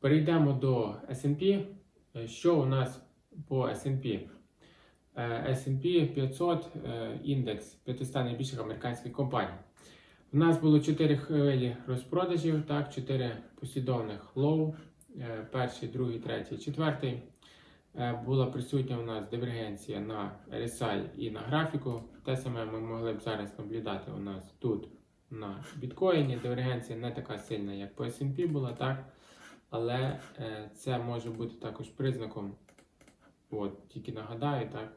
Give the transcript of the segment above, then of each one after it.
Перейдемо до S&P. Е, Що у нас по S&P? S&P 500 е, індекс 500 найбільших американських компаній. У нас було 4 хвилі розпродажів, так, 4 послідовних лоу. Е, Перший, другий, третій, четвертий. Е, Була присутня у нас дивергенція на RSI і на графіку. Те саме ми могли б зараз наблюдати у нас тут на біткоїні. Дивергенція не така сильна, як по S&P була, так? Але е, це може бути також признаком, от, тільки нагадаю, так,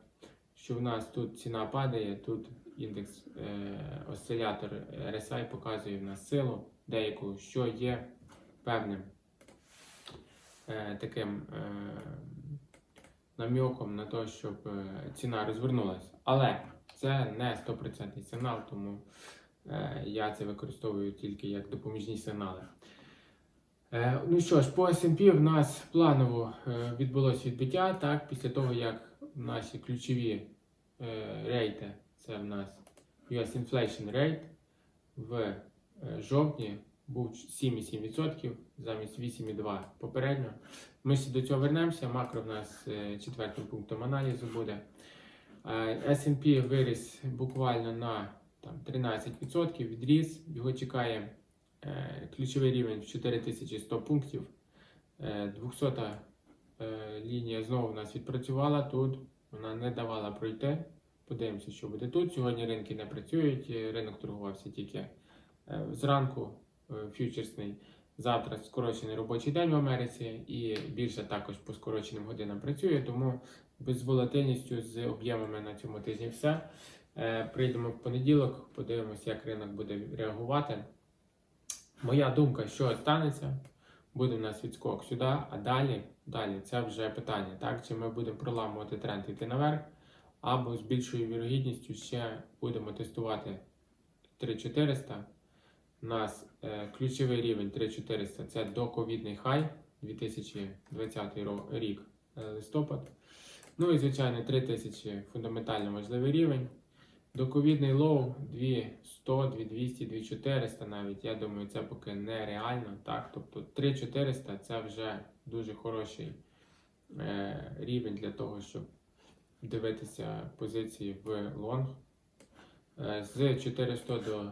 що в нас тут ціна падає, тут індекс е, осцилятор RSI показує в нас силу деяку, що є певним е, таким е, наміком на те, щоб е, ціна розвернулася. Але це не 100% сигнал, тому е, я це використовую тільки як допоміжні сигнали. Е, Ну що ж, по S&P в нас планово е, відбулося відбиття, так, після того, як наші ключові е, рейти, це в нас US Inflation Rate в жовтні був 7,7% замість 8,2% попередньо. Ми ще до цього вернемося. Макро в нас четвертим пунктом аналізу буде. S&P виріс буквально на там, 13%, відріс. Його чекає ключовий рівень в 4100 пунктів. Е, 200 е, лінія знову в нас відпрацювала тут. Вона не давала пройти. Подивимося, що буде тут. Сьогодні ринки не працюють. е, Ринок торгувався тільки е, зранку, е, фьючерсний. Завтра скорочений робочий день в Америці і більше також по скороченим годинам працює, тому без волатильністю з об'ємами на цьому тижні все. Е, Прийдемо в понеділок, подивимося, як ринок буде реагувати. Моя думка, що станеться, буде в нас відскок сюди, а далі, далі це вже питання, так? Чи ми будемо проламувати тренд йти наверх, або з більшою вірогідністю ще будемо тестувати 3400. У нас е, ключовий рівень 3400 це доковідний хай 2020 рік е, листопад. Ну і звичайно 3000 фундаментально важливий рівень. Доковідний лоу 2100, 2200, 2400 навіть. Я думаю, це поки нереально. Так? Тобто 3400 це вже дуже хороший е, рівень для того, щоб дивитися позиції в лонг. Е, з 400 до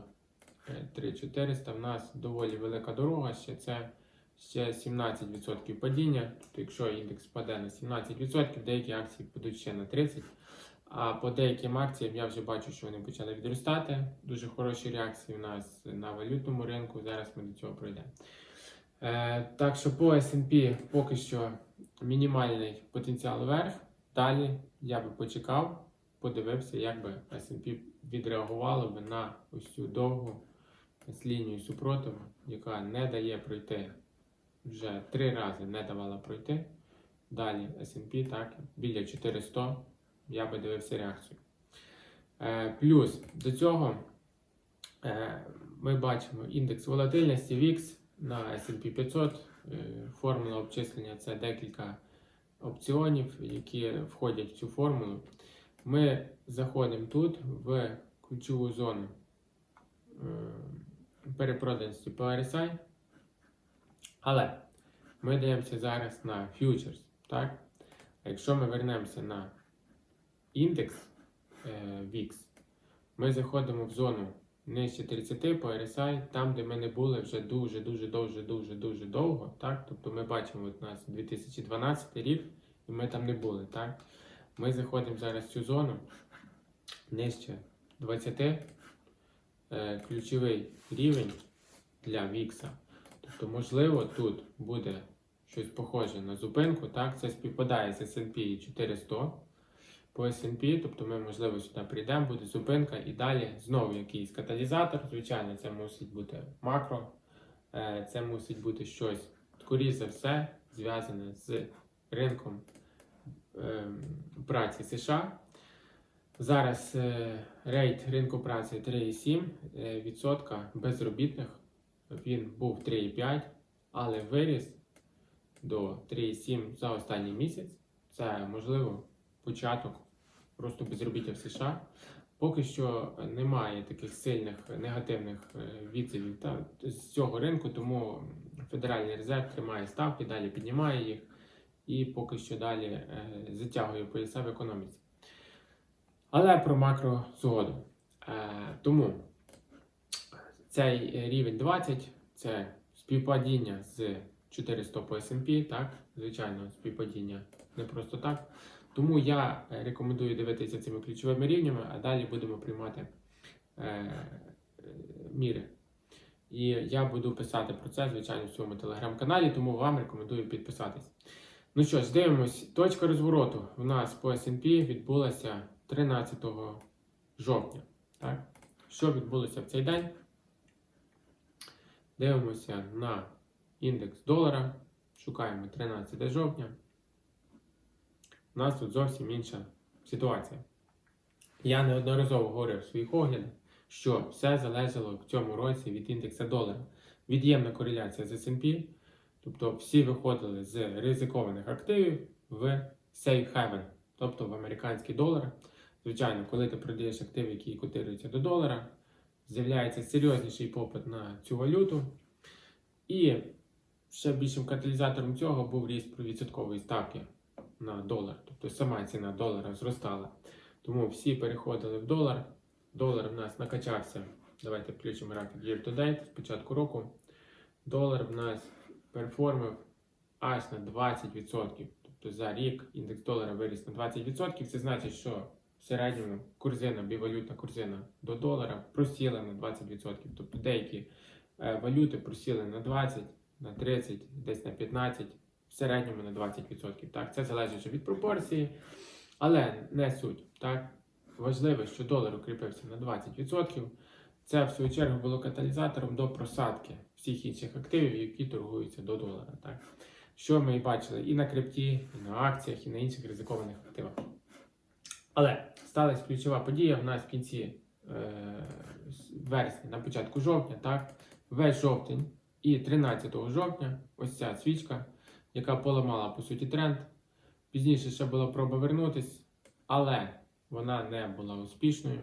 е, 3400 в нас доволі велика дорога, ще це ще 17% падіння. Тобто, якщо індекс паде на 17%, деякі акції підуть ще на 30%. А по деяким акціям я вже бачу, що вони почали відростати. Дуже хороші реакції у нас на валютному ринку. Зараз ми до цього пройдемо. Е, так що по SP поки що мінімальний потенціал вверх. Далі я би почекав, подивився, як би SP відреагувало би на ось цю довгу лінію супротиву, яка не дає пройти вже три рази не давала пройти. Далі SP, так, біля 400 я би дивився реакцію. Е, плюс до цього е, ми бачимо індекс волатильності VIX на SP 500. Е, формула обчислення це декілька опціонів, які входять в цю формулу. Ми заходимо тут в ключову зону перепроданості по RSI. Але ми дивимося зараз на фьючерс. Так? Якщо ми вернемося на індекс е, VIX, ми заходимо в зону нижче 30 по RSI, там, де ми не були вже дуже, дуже, дуже, дуже, довго. Так? Тобто ми бачимо от у нас 2012 рік, і ми там не були. Так? Ми заходимо зараз в цю зону нижче 20 е, ключовий рівень для VIX. Тобто, можливо, тут буде щось похоже на зупинку. Так? Це співпадає з S&P 400 по S&P, тобто ми, можливо, сюди прийдемо, буде зупинка і далі знову якийсь каталізатор. Звичайно, це мусить бути макро, е, це мусить бути щось, скоріше за все, зв'язане з ринком ем, праці США. Зараз е, рейт ринку праці 3,7% е, безробітних. Він був 3,5, але виріс до 3,7 за останній місяць. Це можливо початок просто безробіття в США. Поки що немає таких сильних негативних е, відзивів та, з цього ринку, тому Федеральний резерв тримає ставки, далі піднімає їх і поки що далі е, затягує пояса в економіці. Але про макро згодом. Е, тому цей рівень 20 це співпадіння з 400 по S&P, так, звичайно, співпадіння не просто так. Тому я е, рекомендую дивитися цими ключовими рівнями, а далі будемо приймати е, е, міри. І я буду писати про це, звичайно, в своєму телеграм-каналі, тому вам рекомендую підписатись. Ну що ж, дивимось. Точка розвороту у нас по SP відбулася 13 жовтня. Так? Що відбулося в цей день? Дивимося на індекс долара. Шукаємо 13 жовтня. У нас тут зовсім інша ситуація. Я неодноразово говорив в своїх оглядах, що все залежало в цьому році від індекса долара. Від'ємна кореляція з S&P, тобто всі виходили з ризикованих активів в safe haven, тобто в американський долар. Звичайно, коли ти продаєш активи, які котируються до долара, з'являється серйозніший попит на цю валюту. І ще більшим каталізатором цього був ріст відсоткової ставки на долар. Тобто сама ціна долара зростала. Тому всі переходили в долар. Долар в нас накачався. Давайте включимо графік year to date з початку року. Долар в нас перформив аж на 20%. Тобто за рік індекс долара виріс на 20%. Це значить, що в середньому курзина, бівалютна курзина до долара просіла на 20%. Тобто деякі е, валюти просіли на 20, на 30, десь на 15, в середньому на 20%. Так, це залежить від пропорції, але не суть. Так, важливо, що долар укріпився на 20%. Це в свою чергу було каталізатором до просадки всіх інших активів, які торгуються до долара. Так? Що ми і бачили і на крипті, і на акціях, і на інших ризикованих активах. Але сталася ключова подія в нас в кінці е, вересня, на початку жовтня, так? весь жовтень і 13 жовтня ось ця свічка, яка поламала по суті тренд. Пізніше ще була проба вернутись, але вона не була успішною.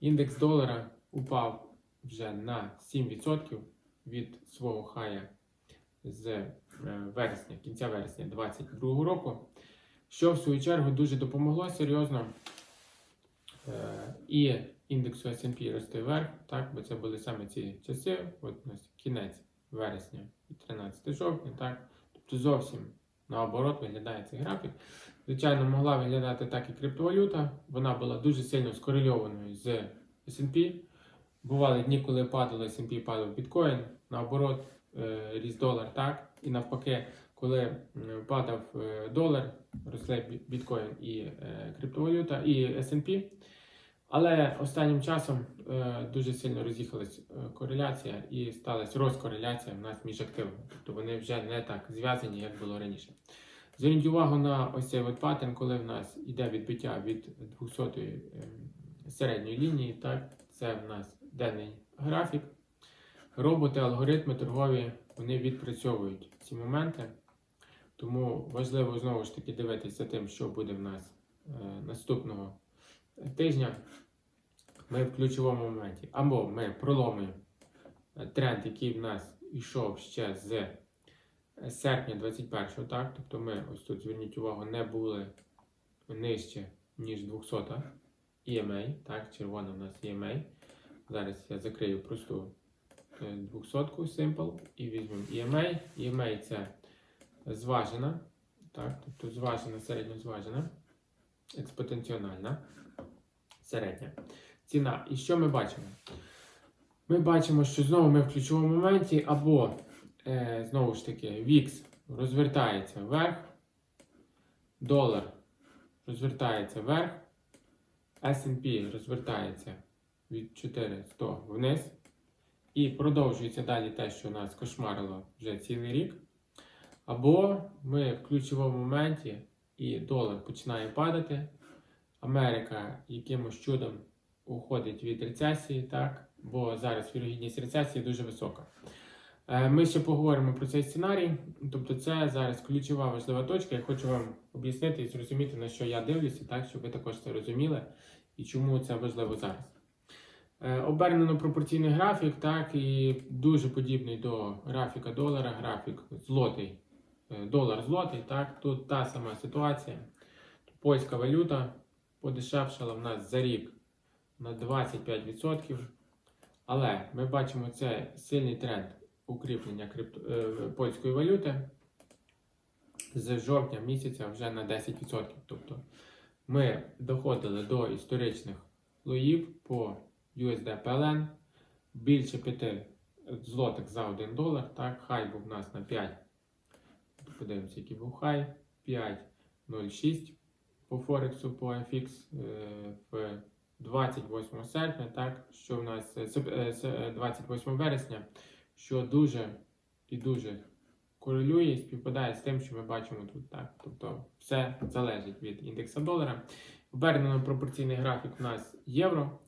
Індекс долара упав вже на 7% від свого хая з е, вересня, кінця вересня 2022 року, що в свою чергу дуже допомогло серйозно е, і індексу S&P рости вверх, так, бо це були саме ці часи, от у нас кінець вересня і 13 жовтня, так, тобто зовсім наоборот виглядає цей графік. Звичайно, могла виглядати так і криптовалюта, вона була дуже сильно скорельованою з S&P. Бували дні, коли падало S&P, падав біткоін, наоборот, е, ріс долар, так. І навпаки, коли падав е, долар, росли біткоін і е, криптовалюта, і S&P. Але останнім часом е, дуже сильно роз'їхалась е, кореляція і сталася розкореляція в нас між активами. Тобто вони вже не так зв'язані, як було раніше. Зверніть увагу на ось цей от паттерн, коли в нас йде відбиття від 200 ї середньої лінії, так, це в нас денний графік. Роботи, алгоритми торгові, вони відпрацьовують ці моменти. Тому важливо знову ж таки дивитися тим, що буде в нас е, наступного тижня. Ми в ключовому моменті. Або ми проломуємо е, тренд, який в нас йшов ще з е, серпня 21-го, так? Тобто ми ось тут зверніть увагу, не були нижче, ніж 200 EMA, так, червона в нас EMA. Зараз я закрию просту 200-ку Simple і візьмемо EMA. EMA це зважена, так, тобто зважена, середньозважена, експотенціональна, середня ціна. І що ми бачимо? Ми бачимо, що знову ми в ключовому моменті, або е, знову ж таки VIX розвертається вверх, долар розвертається вверх, S&P розвертається від 400 вниз. І продовжується далі те, що нас кошмарило вже цілий рік. Або ми в ключовому моменті і долар починає падати. Америка якимось чудом уходить від рецесії, так? бо зараз вірогідність рецесії дуже висока. Е, Ми ще поговоримо про цей сценарій. Тобто, це зараз ключова важлива точка. Я хочу вам об'яснити і зрозуміти, на що я дивлюся, так, щоб ви також це розуміли і чому це важливо зараз. Е, Обернено пропорційний графік, так, і дуже подібний до графіка долара, графік злотий, е, долар злотий, так, тут та сама ситуація. Польська валюта подешевшала в нас за рік на 25%. Але ми бачимо це сильний тренд укріплення крипто, е, польської валюти з жовтня місяця вже на 10%. Тобто ми доходили до історичних лоїв по USD PLN більше 5 злотих за 1 долар. Так, хай був у нас на 5. Подивимося, який був хай. 5,06 по Форексу по FX е, в 28 серпня, так, що в нас е, сеп- е, с- е, 28 вересня, що дуже і дуже корелює і співпадає з тим, що ми бачимо тут. Так. Тобто все залежить від індекса долара. Обернено пропорційний графік у нас євро.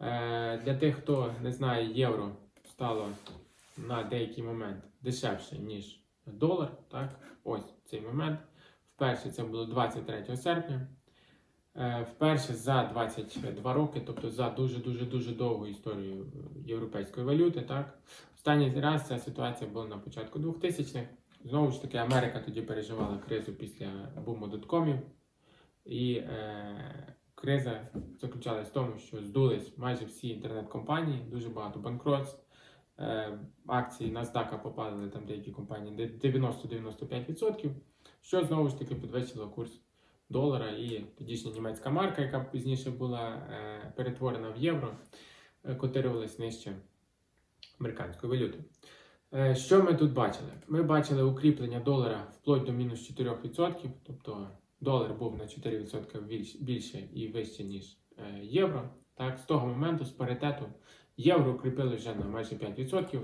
Е, Для тих, хто не знає, євро стало на деякий момент дешевше, ніж долар. Так? Ось цей момент. Вперше це було 23 серпня. Е, Вперше за 22 роки, тобто за дуже-дуже дуже довгу історію європейської валюти. Так? Останній раз ця ситуація була на початку 2000-х. Знову ж таки, Америка тоді переживала кризу після буму доткомів. І е, криза заключалась в тому, що здулись майже всі інтернет-компанії, дуже багато банкротств. Е, акції NASDAQ попадали там деякі компанії де 90-95%, що знову ж таки підвищило курс долара і тодішня німецька марка, яка пізніше була е, перетворена в євро, е, котирувалась нижче американської валюти. Е, Що ми тут бачили? Ми бачили укріплення долара вплоть до мінус 4%, тобто долар був на 4% більш- більше і вище, ніж євро. Так, з того моменту, з паритету, євро укріпили вже на майже 5%.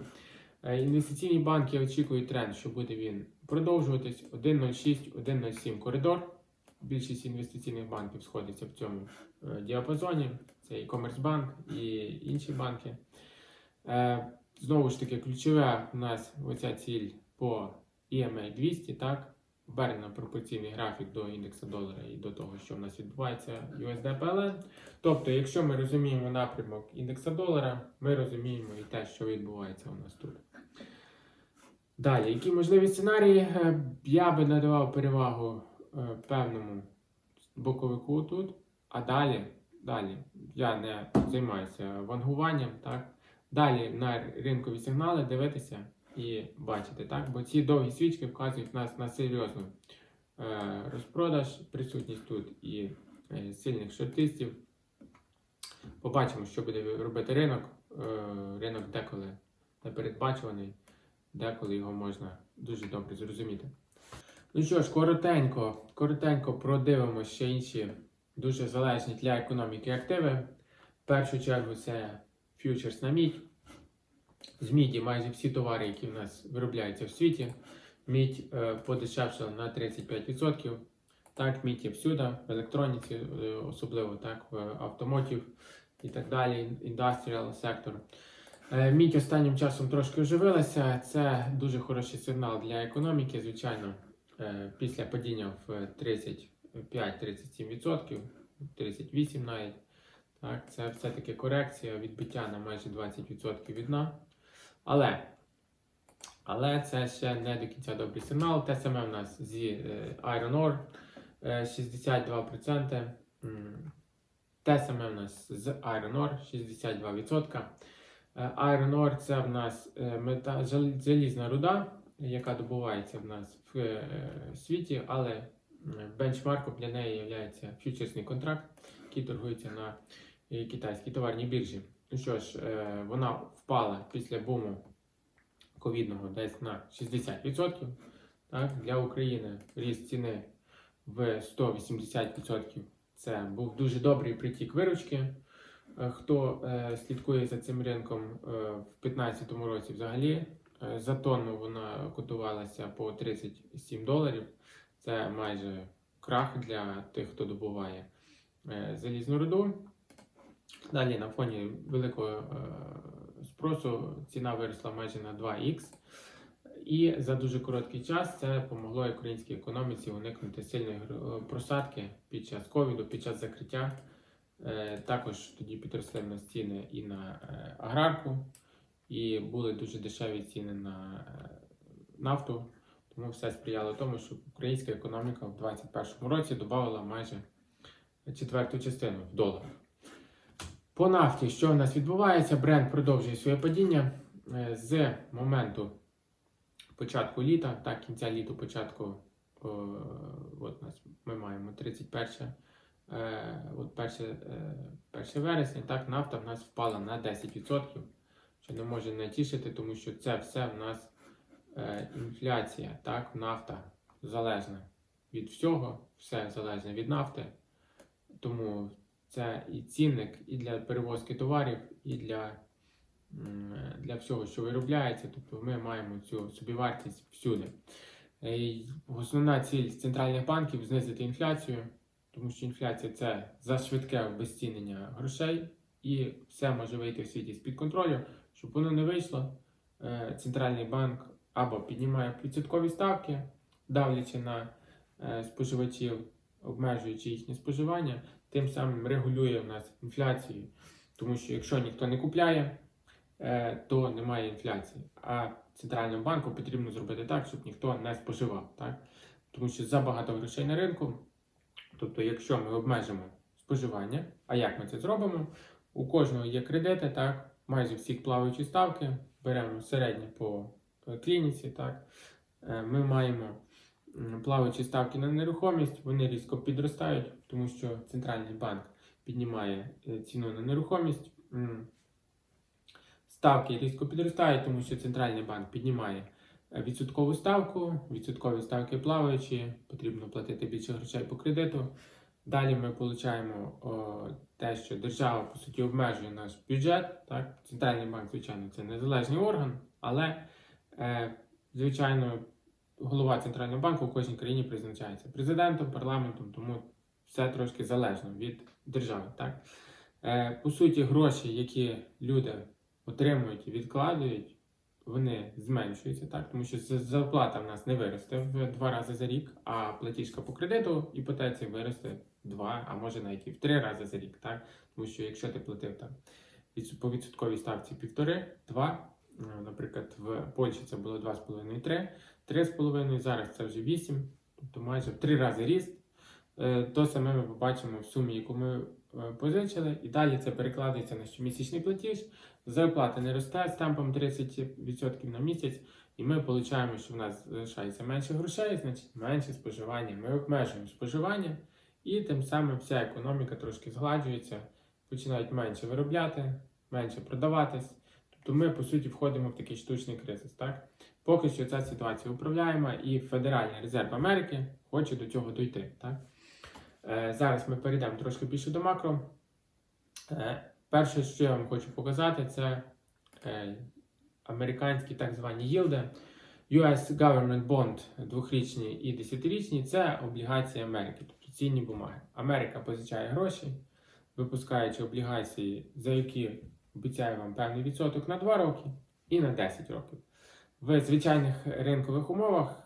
Е, Інвестиційні банки очікують тренд, що буде він продовжуватись 1,06, 1,07 коридор. Більшість інвестиційних банків сходиться в цьому е, діапазоні. Це і Комерцбанк, і інші банки. Е, Знову ж таки, ключова у нас оця ціль по EMA 200, так? Обернено пропорційний графік до індексу долара і до того, що в нас відбувається USD PLN. Тобто, якщо ми розуміємо напрямок індекса долара, ми розуміємо і те, що відбувається у нас тут. Далі, які можливі сценарії? Е, Я би надавав перевагу певному боковику тут, а далі, далі я не займаюся вангуванням, так? Далі на ринкові сигнали дивитися і бачити, так? Бо ці довгі свічки вказують нас на серйозну е, розпродаж, присутність тут і е, сильних шортистів. Побачимо, що буде робити ринок. Е, ринок деколи непередбачуваний, деколи його можна дуже добре зрозуміти. Ну що ж, коротенько, коротенько продивимося ще інші дуже залежні для економіки активи. В першу чергу це фьючерс на мідь. З міді майже всі товари, які в нас виробляються в світі. Мідь е, подешевшила на 35%. Так, мідь є всюди, в електроніці, е, особливо так, в автомотів і так далі, індастріал сектор. Е, Мідь останнім часом трошки оживилася. Це дуже хороший сигнал для економіки, звичайно, після падіння в 35-37%, 38% навіть. Так, це все-таки корекція, відбиття на майже 20% від дна. Але, але це ще не до кінця добрий сигнал. Те саме в нас зі е, Iron Ore е, 62%. М, Те саме в нас з Iron Ore 62%. Е, Iron Ore це в нас е, мета, залізна руда, яка добувається в нас в е, світі, але бенчмарком для неї є фьючерсний контракт, який торгується на е, китайській товарній біржі. Ну що ж, е, вона впала після буму ковідного десь на 60%. Так, для України ріст ціни в 180%. Це був дуже добрий притік виручки. Хто слідкує за цим ринком в 2015 році взагалі, за тонну вона котувалася по 37 доларів. Це майже крах для тих, хто добуває е, залізну руду. Далі на фоні великого е, спросу ціна виросла майже на 2х. І за дуже короткий час це допомогло українській економіці уникнути сильної е, просадки під час ковіду, під час закриття Е, Також тоді підросли в нас ціни і на е, аграрку, і були дуже дешеві ціни на е, нафту. Тому все сприяло тому, що українська економіка в 2021 році додавала майже четверту частину в доларах. По нафті, що у нас відбувається? Бренд продовжує своє падіння Е, з моменту початку літа, так, кінця літа, початку, от нас ми маємо 31 е, от 1, е, 1 вересня, так, нафта в нас впала на 10%, не може не тішити, тому що це все в нас е, інфляція, так, нафта залежна від всього, все залежне від нафти. Тому це і цінник і для перевозки товарів, і для, для всього, що виробляється. Тобто ми маємо цю собівартість всюди. Е, і Основна ціль центральних банків знизити інфляцію, тому що інфляція це за швидке обезцінення грошей, і все може вийти в світі з-під контролю. Щоб воно не вийшло, е, центральний банк або піднімає відсоткові ставки, давлячи на е, споживачів, обмежуючи їхнє споживання, тим самим регулює в нас інфляцію. Тому що якщо ніхто не купляє, е, то немає інфляції. А центральному банку потрібно зробити так, щоб ніхто не споживав. Так? Тому що забагато грошей на ринку. Тобто, якщо ми обмежимо споживання, а як ми це зробимо? У кожного є кредити, так, майже всіх плаваючі ставки, беремо середні по е, клініці, так, Е, ми маємо плаваючі ставки на нерухомість, вони різко підростають, тому що центральний банк піднімає е, ціну на нерухомість. Ставки різко підростають, тому що центральний банк піднімає відсоткову ставку, відсоткові ставки плаваючі, потрібно платити більше грошей по кредиту. Далі ми отримуємо те, що держава по суті обмежує наш бюджет. Так? Центральний банк, звичайно, це незалежний орган, але, е, звичайно, голова центрального банку в кожній країні призначається президентом, парламентом, тому все трошки залежно від держави. Так? Е, по суті, гроші, які люди отримують і відкладають, вони зменшуються, так? тому що зарплата в нас не виросте в два рази за рік, а платіжка по кредиту іпотеці виросте два, а може навіть і в три рази за рік. Так? Тому що якщо ти платив там по відсотковій ставці півтори, два, е, наприклад, в Польщі це було 2,5-3, 3,5, зараз це вже 8, тобто майже в три рази ріст. Е, То саме ми побачимо в сумі, яку ми е, позичили, і далі це перекладається на щомісячний платіж. Зарплата не росте з темпом 30% на місяць, і ми отримуємо, що в нас залишається менше грошей, значить менше споживання. Ми обмежуємо споживання, і тим самим вся економіка трошки згладжується, починають менше виробляти, менше продаватись. Тобто ми, по суті, входимо в такий штучний кризис. Так? Поки що ця ситуація управляєма, і Федеральний резерв Америки хоче до цього дійти. Так? Е, зараз ми перейдемо трошки більше до макро. Е, перше, що я вам хочу показати, це е, американські так звані їлди. US Government Bond двохрічні і десятирічні це облігації Америки, цінні бумаги. Америка позичає гроші, випускаючи облігації, за які обіцяє вам певний відсоток на 2 роки і на 10 років. В звичайних ринкових умовах,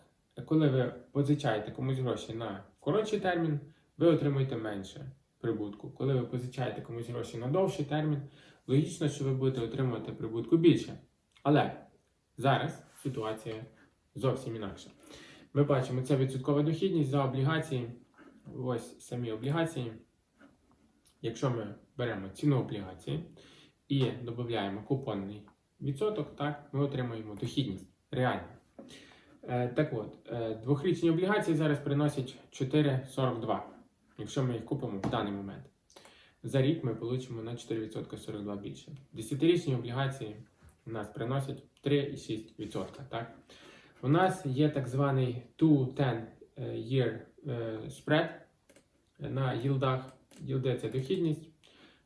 коли ви позичаєте комусь гроші на коротший термін, ви отримуєте менше прибутку. Коли ви позичаєте комусь гроші на довший термін, логічно, що ви будете отримувати прибутку більше. Але зараз ситуація зовсім інакша. Ми бачимо, це відсоткова дохідність за облігації. Ось самі облігації. Якщо ми беремо ціну облігації і додаємо купонний відсоток, так, ми отримуємо дохідність реально. Е, так от, е, двохрічні облігації зараз приносять 4,42, якщо ми їх купимо в даний момент. За рік ми получимо на 4% 42 більше. Десятирічні облігації у нас приносять 3,6%. Так? У нас є так званий 2-10 year е, spread на їлдах. Їлди це дохідність.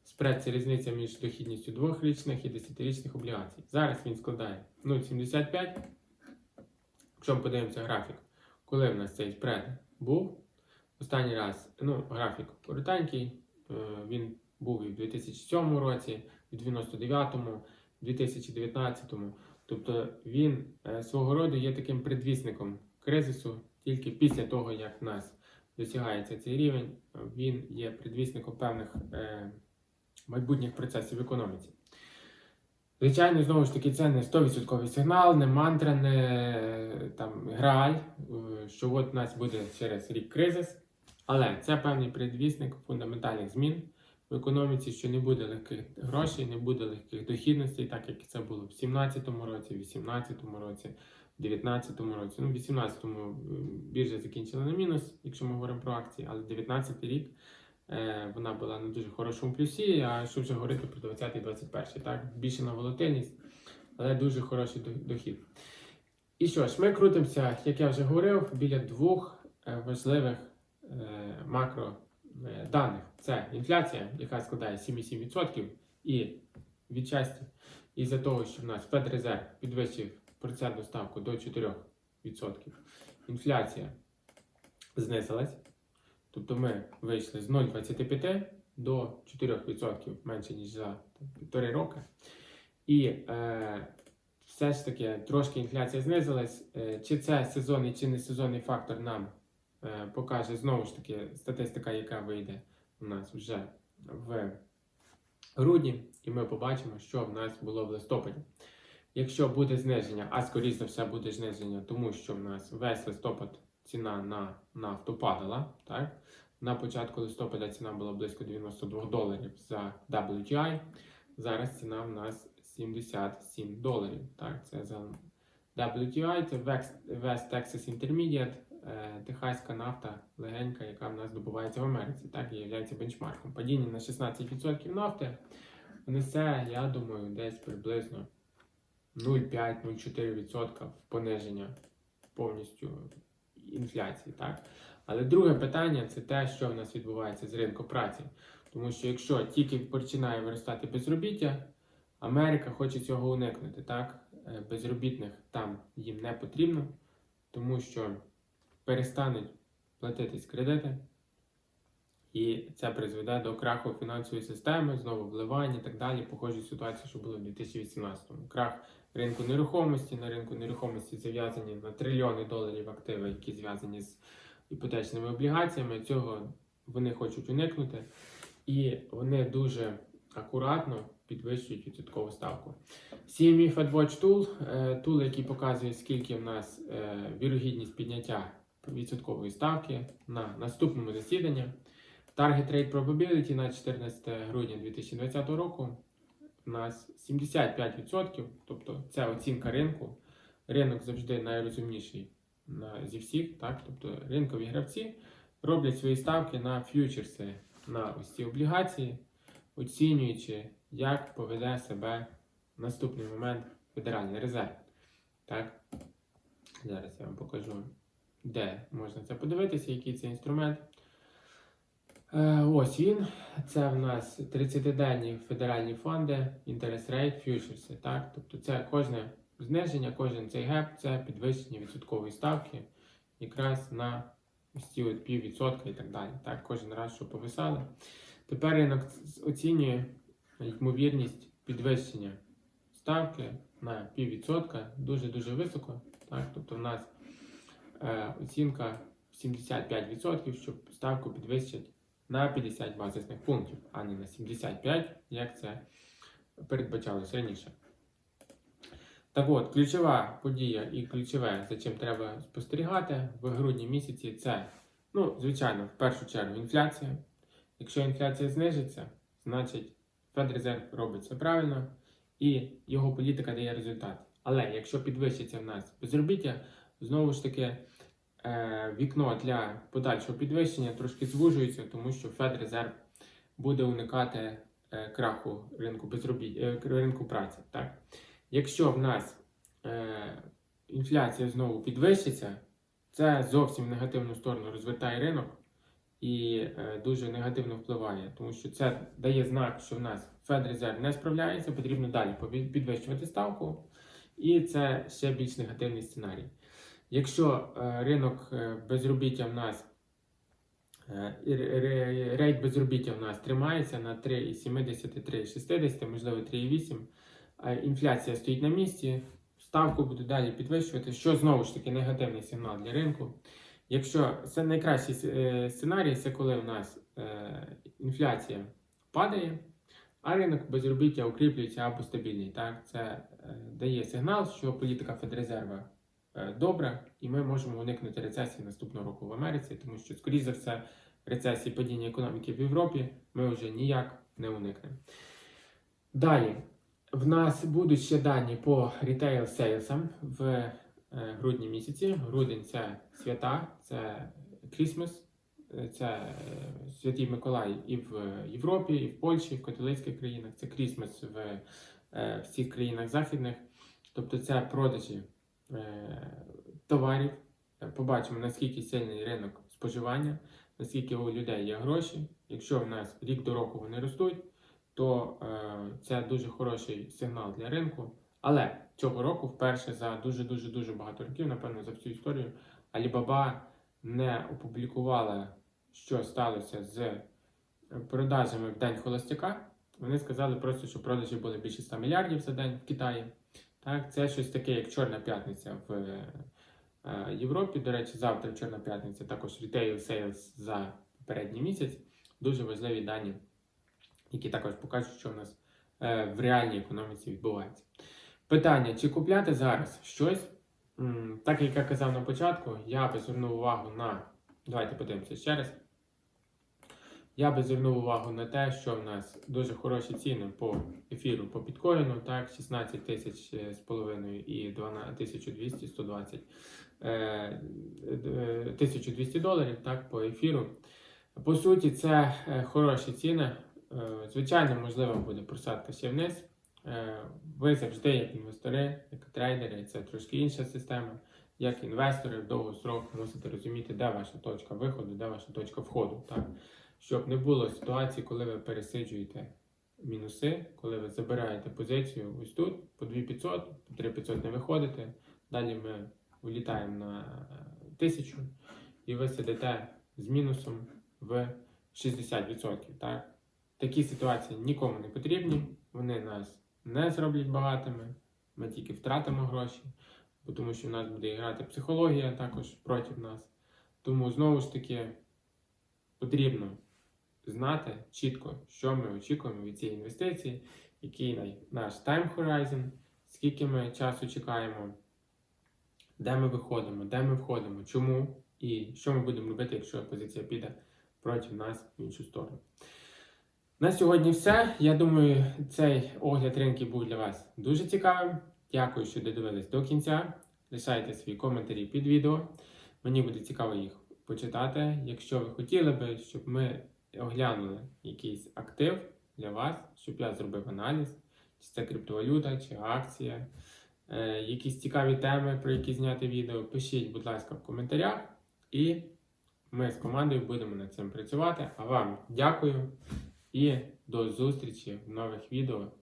Спред це різниця між дохідністю двохрічних і десятирічних облігацій. Зараз він складає 0,75. Якщо ми подивимося графік, коли в нас цей спред був, останній раз, ну, графік коротенький, е, він був і в 2007 році, в 99-му, 2019-му. Тобто він е, свого роду є таким предвісником кризису, тільки після того, як в нас досягається цей рівень, він є предвісником певних е, майбутніх процесів в економіці. Звичайно, знову ж таки, це не 100% сигнал, не мантра, не е, там грааль, е, що от у нас буде через рік кризис. Але це певний предвісник фундаментальних змін в економіці, що не буде легких грошей, не буде легких дохідностей, так як це було в 2017 році, в 2018 році, в 2019 році. Ну, в 2018-му біржа закінчила на мінус, якщо ми говоримо про акції, але 2019 рік е, вона була на дуже хорошому плюсі, а що вже говорити про 20-21, так? Більше на волатильність, але дуже хороший дохід. І що ж, ми крутимося, як я вже говорив, біля двох е, важливих е, макро е. Це інфляція, яка складає 7,7%, і відчасті із-за того, що в нас Федрезерв підвищив процентну ставку до 4%. Інфляція знизилась. Тобто ми вийшли з 0,25 до 4% менше, ніж за півтори роки. І е, все ж таки трошки інфляція знизилась. Е, чи це сезонний, чи не сезонний фактор нам е, покаже знову ж таки статистика, яка вийде у нас вже в грудні, і ми побачимо, що в нас було в листопаді. Якщо буде зниження, а скоріш за все буде зниження, тому що в нас весь листопад ціна на нафту падала. Так? На початку листопада ціна була близько 92 доларів за WTI. Зараз ціна в нас 77 доларів. Так? Це за WTI, це West West Texas Intermediate, е, техаська нафта легенька, яка в нас добувається в Америці, так і є бенчмарком. Падіння на 16% нафти несе, я думаю, десь приблизно 0,5-0,4% пониження повністю інфляції. Так? Але друге питання це те, що в нас відбувається з ринком праці. Тому що якщо тільки починає виростати безробіття, Америка хоче цього уникнути. Так? Е, Безробітних там їм не потрібно, тому що перестануть платитись кредити, і це призведе до краху фінансової системи, знову вливань і так далі. Похожі ситуації, що було в 2018-му. Крах ринку нерухомості. На ринку нерухомості зав'язані на трильйони доларів активи, які зв'язані з іпотечними облігаціями. Цього вони хочуть уникнути, і вони дуже акуратно підвищують відсоткову ставку. CME FedWatch Tool, е, тул, який показує, скільки в нас е, вірогідність підняття відсоткової ставки на наступному засіданні. Target Rate Probability на 14 грудня 2020 року у нас 75%, тобто це оцінка ринку. Ринок завжди найрозумніший зі всіх, так? тобто ринкові гравці роблять свої ставки на ф'ючерси, на ось ці облігації, оцінюючи, як поведе себе в наступний момент Федеральний резерв. Так? Зараз я вам покажу, де можна це подивитися, який це інструмент. Е, Ось він. Це в нас 30-денні федеральні фонди, Interest Rate Futures. Так? Тобто це кожне зниження, кожен цей геп це підвищення відсоткової ставки якраз на ці от піввідсотка і так далі. Так? Кожен раз, що повисали. Тепер ринок оцінює ймовірність підвищення ставки на піввідсотка дуже-дуже високо. Так? Тобто в нас е, оцінка 75%, щоб ставку підвищать на 50 базисних пунктів, а не на 75, як це передбачалося раніше. Так от, ключова подія і ключове, за чим треба спостерігати в грудні місяці, це, ну, звичайно, в першу чергу інфляція. Якщо інфляція знижиться, значить Федрезерв робить все правильно і його політика дає результат. Але якщо підвищиться в нас безробіття, знову ж таки вікно для подальшого підвищення трошки звужується, тому що Федрезерв буде уникати е, краху ринку безробіття, е, ринку праці. Так? Якщо в нас е, інфляція знову підвищиться, це зовсім в негативну сторону розвертає ринок і е, дуже негативно впливає, тому що це дає знак, що в нас Федрезерв не справляється, потрібно далі підвищувати ставку, і це ще більш негативний сценарій. Якщо е, ринок е, безробіття в нас е, і ре- ре- рейт безробіття в нас тримається на 3,70-3,60, можливо 3,8, а інфляція стоїть на місці, ставку буде далі підвищувати, що знову ж таки негативний сигнал для ринку. Якщо це найкращий сценарій, це коли у нас інфляція падає, а ринок безробіття укріплюється або стабільний. Так? Це дає сигнал, що політика Федрезерва е, добра, і ми можемо уникнути рецесії наступного року в Америці, тому що, скоріше за все, рецесії падіння економіки в Європі ми вже ніяк не уникнемо. Далі, в нас будуть ще дані по рітейл сейлсам в е, грудні місяці. Грудень це свята, це Крісмас, е, це Святий Миколай і в Європі, і в Польщі, і в католицьких країнах. Це Крісмас в всіх країнах західних. Тобто це продажі товарів. Е, Побачимо, наскільки сильний ринок споживання, наскільки у людей є гроші. Якщо в нас рік до року вони ростуть, то е, це дуже хороший сигнал для ринку. Але цього року, вперше за дуже дуже дуже багато років, напевно, за всю історію, Alibaba не опублікувала, що сталося з продажами в день холостяка. Вони сказали просто, що продажі були більше 100 мільярдів за день в Китаї. Так, це щось таке, як Чорна п'ятниця в е, Європі. До речі, завтра Чорна п'ятниця, також retail sales за попередній місяць. Дуже важливі дані, які також покажуть, що в нас е, в реальній економіці відбувається. Питання: чи купляти зараз щось? Так як я казав на початку, я би звернув увагу на. Давайте подивимося ще раз. Я би звернув увагу на те, що в нас дуже хороші ціни по ефіру по біткоїну, так, 16 тисяч е, з половиною і 12 1200, 120 е, е, 1200 доларів так, по ефіру. По суті, це хороші ціни. Звичайно, можливо, буде просадка ще вниз. Ви завжди, як інвестори, як трейдери, це трошки інша система. Як інвестори в довгострок мусите розуміти, де ваша точка виходу, де ваша точка входу. Так? Щоб не було ситуації, коли ви пересиджуєте мінуси, коли ви забираєте позицію ось тут по 2500, по 3500 не виходите. Далі ми влітаємо на 1000 і ви сидите з мінусом в 60%. Так? Такі ситуації нікому не потрібні, вони нас не зроблять багатими, ми тільки втратимо гроші, тому що в нас буде грати психологія також проти нас. Тому знову ж таки потрібно знати чітко, що ми очікуємо від цієї інвестиції, який наш time horizon, скільки ми часу чекаємо, де ми виходимо, де ми входимо, чому і що ми будемо робити, якщо позиція піде проти нас в іншу сторону. На сьогодні все. Я думаю, цей огляд ринків був для вас дуже цікавим. Дякую, що додивились до кінця. Лишайте свої коментарі під відео. Мені буде цікаво їх почитати. Якщо ви хотіли би, щоб ми оглянули якийсь актив для вас, щоб я зробив аналіз, чи це криптовалюта, чи акція, е, якісь цікаві теми, про які зняти відео, пишіть, будь ласка, в коментарях. І ми з командою будемо над цим працювати. А вам дякую і до зустрічі в нових відео.